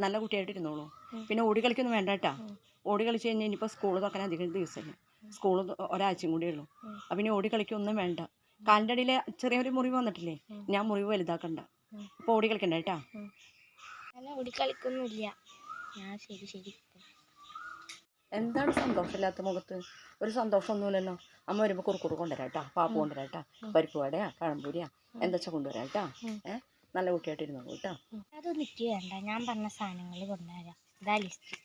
നല്ല കുട്ടിയായിട്ട് ഇരുന്നോളൂ പിന്നെ ഓടി കളിക്കൊന്നും വേണ്ട കേട്ടാ ഓടി കളിച്ച് കഴിഞ്ഞാൽ ഇനിയിപ്പോൾ സ്കൂൾ തുറക്കാൻ അധികം ദിവസമില്ല. സ്കൂൾ ഒരാഴ്ചയും കൂടിയേ ഉള്ളൂ. അപ്പം ഇനി ഓടി കളിക്കൊന്നും വേണ്ട. കാലിന്റെ അടിയിൽ ചെറിയൊരു മുറിവ് വന്നിട്ടില്ലേ? ഞാൻ മുറിവ് വലുതാക്കണ്ട. അപ്പോൾ ഓടി കളിക്കണ്ട കേട്ടാ. ഞാൻ ഓടിക്കളിക്കൊന്നുമില്ല ഞാൻ ശരി ശരി. എന്താണ് സന്തോഷമില്ലാത്ത മുഖത്ത്? ഒരു സന്തോഷമൊന്നുമില്ലല്ലോ. അമ്മ വരുമ്പോൾ കുറുക്കുറു കൊണ്ടുവരാം കേട്ടാ. പാപ്പ് കൊണ്ടുവരാം കേട്ടാ. പരിപ്പ് വടയാ പഴംപൊരിയാ എന്താ വെച്ചാൽ കൊണ്ടുവരാം കേട്ടാ. ഏ? നല്ല കുട്ടിയായിട്ട് ഇരുന്നോളൂ കേട്ടോ. അതൊന്നും എനിക്ക് വേണ്ട. ഞാൻ പറഞ്ഞ സാധനങ്ങൾ കൊണ്ടുവരാം. ഇതാ ലിസ്റ്റ്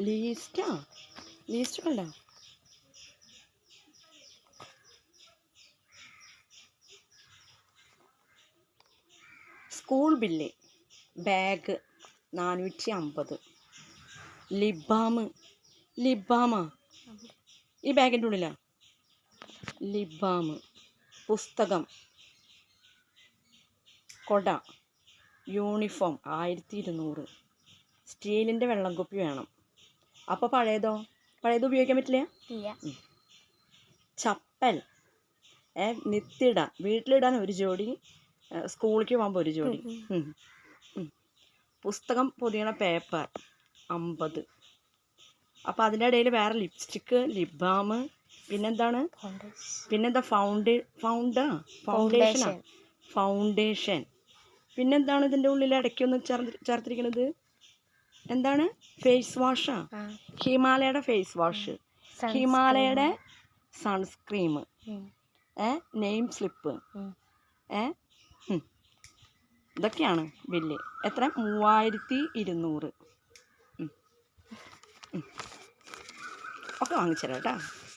ലീസ്റ്റാ ലീസ്റ്റ് കണ്ടോ സ്കൂൾ ബില്ല് ബാഗ് നാനൂറ്റി അമ്പത് ലിബാമ് ലിബാമാ ഈ ബാഗിന്റെ ഉള്ളിലാ? ലിബാമ്. പുസ്തകം. കൊട. യൂണിഫോം. ആയിരത്തി ഇരുന്നൂറ് സ്റ്റീലിന്റെ വെള്ളം കുപ്പി വേണം. അപ്പോൾ പഴയതോ? പഴയത് ഉപയോഗിക്കാൻ പറ്റില്ല? ഇല്ല. ചപ്പൽ. ഏ നിത്തിട. വീട്ടിലിടാൻ ഒരു ജോഡി സ്കൂളിലേക്ക് പോകുമ്പോൾ ഒരു ജോഡി. പുസ്തകം പൊതിയണ പേപ്പർ. അമ്പത്. അപ്പോൾ അതിന്റെ ഇടയിൽ വേറെ ലിപ്സ്റ്റിക്ക് ലിപ് ബാം പിന്നെന്താണ്? പിന്നെന്താ ഫൗണ്ടേ ഫൗണ്ടാ ഫൗണ്ടേഷൻ ഫൗണ്ടേഷൻ പിന്നെന്താണ് ഇതിന്റെ ഉള്ളിൽ ഇടയ്ക്കൊന്ന് ചേർത്തിരിക്കുന്നത് എന്താണ്? ഫേസ് വാഷാ ഹിമാലയയുടെ ഫേസ് വാഷ്. ഹിമാലയയുടെ സൺസ്ക്രീം. ഏ? Name slip. ഏ. ഇതൊക്കെയാണ് ബില്ല്. എത്ര? മൂവായിരത്തി ഇരുന്നൂറ്. ഒക്കെ വാങ്ങിച്ചുതരാം കേട്ടോ.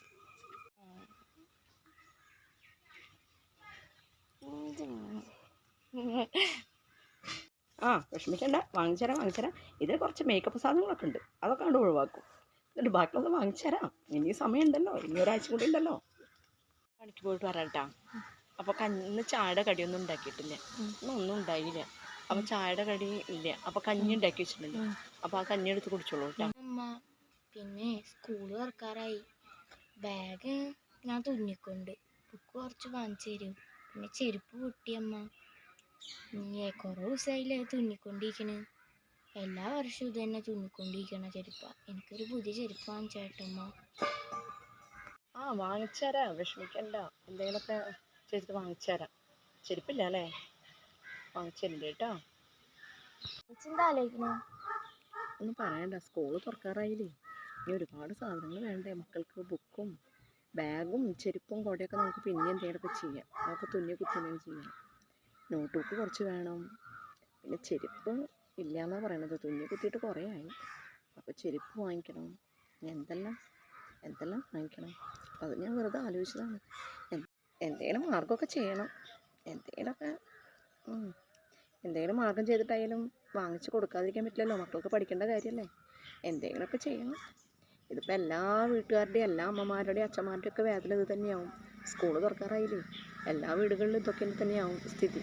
ആ വിഷമിക്കണ്ട. വാങ്ങിച്ചുതരാം വാങ്ങിച്ചുതരാം ഇതിൽ കുറച്ച് മേക്കപ്പ് സാധനങ്ങളൊക്കെ ഉണ്ട്. അതൊക്കെ കണ്ട് ഒഴിവാക്കും. എന്നിട്ട് ബാക്കിയുള്ളത് വാങ്ങിച്ചുതരാം ഇനി സമയമുണ്ടല്ലോ. ഇനി ഒരാഴ്ച കൂടി ഉണ്ടല്ലോ. പണിക്ക് പോയിട്ട് വരാം കേട്ടാ. അപ്പോൾ കഞ്ഞി ചായയുടെ കടിയൊന്നും ഉണ്ടാക്കിയിട്ടില്ല. ഒന്നും ഉണ്ടായില്ല. അപ്പോൾ ചായയുടെ കടി ഇല്ല. അപ്പോൾ കഞ്ഞി ഉണ്ടാക്കി വെച്ചിട്ടുണ്ട്. അപ്പോൾ ആ കഞ്ഞി എടുത്ത് കുടിച്ചോളൂ കേട്ടോ. അമ്മ പിന്നെ സ്കൂൾ തുറക്കാറായി. ബാഗ് ഞാൻ തുന്നിക്കൊണ്ട്. ബുക്ക് കുറച്ച് വാങ്ങിച്ചു തരും. പിന്നെ ചെരുപ്പ് പൊട്ടിയമ്മ കുറേ ദിവസമായില്ലേ തുന്നിക്കൊണ്ടിരിക്കണ്. എല്ലാ വർഷവും ഇത് തന്നെ തുന്നിക്കൊണ്ടിരിക്കണ ചെരുപ്പാ. എനിക്കൊരു പുതിയ ചെരുപ്പ് വാങ്ങിച്ചേട്ടമ്മ. ആ വാങ്ങിച്ചുതരാം. വിഷമിക്കണ്ട. എന്തെങ്കിലുമൊക്കെ ചെയ്തിട്ട് വാങ്ങിച്ചുതരാം. ചെരുപ്പില്ല അല്ലേ വാങ്ങിച്ചിട്ടുണ്ട് കേട്ടോ എന്താ ആലോചിക്കണേ? ഒന്നും പറയണ്ട. സ്കൂൾ തുറക്കാറായില്ലേ. ഇനി ഒരുപാട് സാധനങ്ങൾ വേണ്ടേ. മക്കൾക്ക് ബുക്കും ബാഗും ചെരുപ്പും കുടയൊക്കെ നമുക്ക് പിന്നെ എന്തെങ്കിലുമൊക്കെ ചെയ്യാം. നമുക്ക് തുന്നി കുത്തുകയും ചെയ്യാം. നോട്ട് കുറച്ച് വേണം. പിന്നെ ചെരുപ്പ് ഇല്ല എന്നാണ് പറയണത്. തുന്നി കുത്തിയിട്ട് കുറേ ആയി. അപ്പോൾ ചെരുപ്പ് വാങ്ങിക്കണം. എന്തെല്ലാം? എന്തെല്ലാം വാങ്ങിക്കണം? അപ്പോൾ അത് ഞാൻ വെറുതെ ആലോചിച്ചതാണ്. എന്ത്- എന്തെങ്കിലും മാർഗമൊക്കെ ചെയ്യണം. എന്തെങ്കിലുമൊക്കെ. എന്തെങ്കിലും മാർഗം ചെയ്തിട്ടായാലും വാങ്ങിച്ച് കൊടുക്കാതിരിക്കാൻ പറ്റില്ലല്ലോ. മക്കൾക്ക് പഠിക്കേണ്ട കാര്യമല്ലേ എന്തെങ്കിലുമൊക്കെ ചെയ്യണം. ഇതിപ്പോൾ എല്ലാ വീട്ടുകാരുടെയും എല്ലാ അമ്മമാരുടെയും അച്ഛന്മാരുടെയും ഒക്കെ വേദന ഇത് തന്നെയാവും. സ്കൂൾ തുറക്കാറായില്ലേ? എല്ലാ വീടുകളിലും ഇതൊക്കെ തന്നെയാവും സ്ഥിതി.